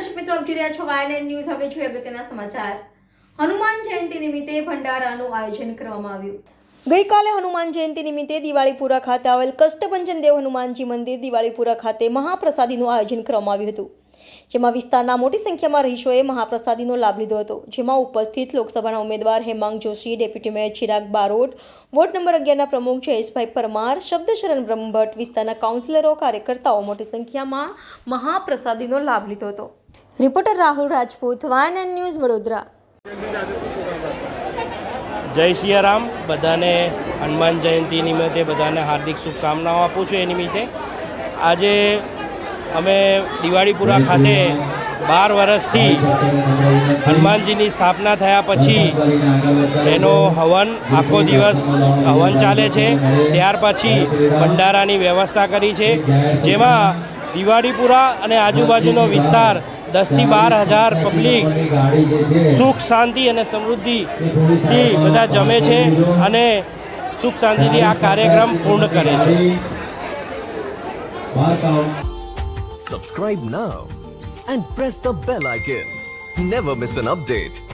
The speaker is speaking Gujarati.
દર્શક આપ જોઈ રહ્યા છો વાયન ન્યૂઝ હવે જોઈએ અગત્યના સમાચાર. હનુમાન જયંતિ નિમિત્તે ભંડારાનું આયોજન કરવામાં આવ્યું. ગઈકાલે હનુમાન જયંતિ નિમિત્તે દિવાળીપુરા ખાતે આવેલ કષ્ટભંજન દેવ હનુમાનજી મંદિર દિવાળીપુરા ખાતે મહાપ્રસાદીનું આયોજન કરવામાં આવ્યું હતું. જેમાં વિસ્તારના મોટી સંખ્યામાં રહીશોએ મહાપ્રસાદીનો લાભ લીધો હતો. જેમાં ઉપસ્થિત લોકસભાના ઉમેદવાર Hemang Joshi, deputy mayor Chirag Barot, ward number અગિયારના પ્રમુખ જયેશભાઈ પરમાર, શબ્દશરણ બ્રહ્મભટ્ટ વિસ્તારના કાઉન્સિલરો, કાર્યકર્તાઓ મોટી સંખ્યામાં મહાપ્રસાદીનો લાભ લીધો હતો. રિપોર્ટર રાહુલ રાજપૂત વાયન એન્ડ ન્યૂઝ વડોદરા. જય સિયારામ. બધાને હનુમાન જયંતિ નિમિત્તે બધાને હાર્દિક શુભકામનાઓ આપું છું એ નિમિત્તે. આજે અમે દિવાળીપુરા ખાતે બાર વર્ષથી હનુમાનજીની સ્થાપના થયા પછી એનો હવન આખો દિવસ હવન ચાલે છે. ત્યાર પછી ભંડારાની વ્યવસ્થા કરી છે. જેમાં દિવાળીપુરા અને આજુબાજુનો વિસ્તાર દસથી બાર હજાર પબ્લિક સુખ, શાંતિ અને સમૃદ્ધિથી બધા જમે છે અને સુખ, શાંતિથી આ કાર્યક્રમ પૂર્ણ કરે છે Subscribe now and press the bell icon never miss an update.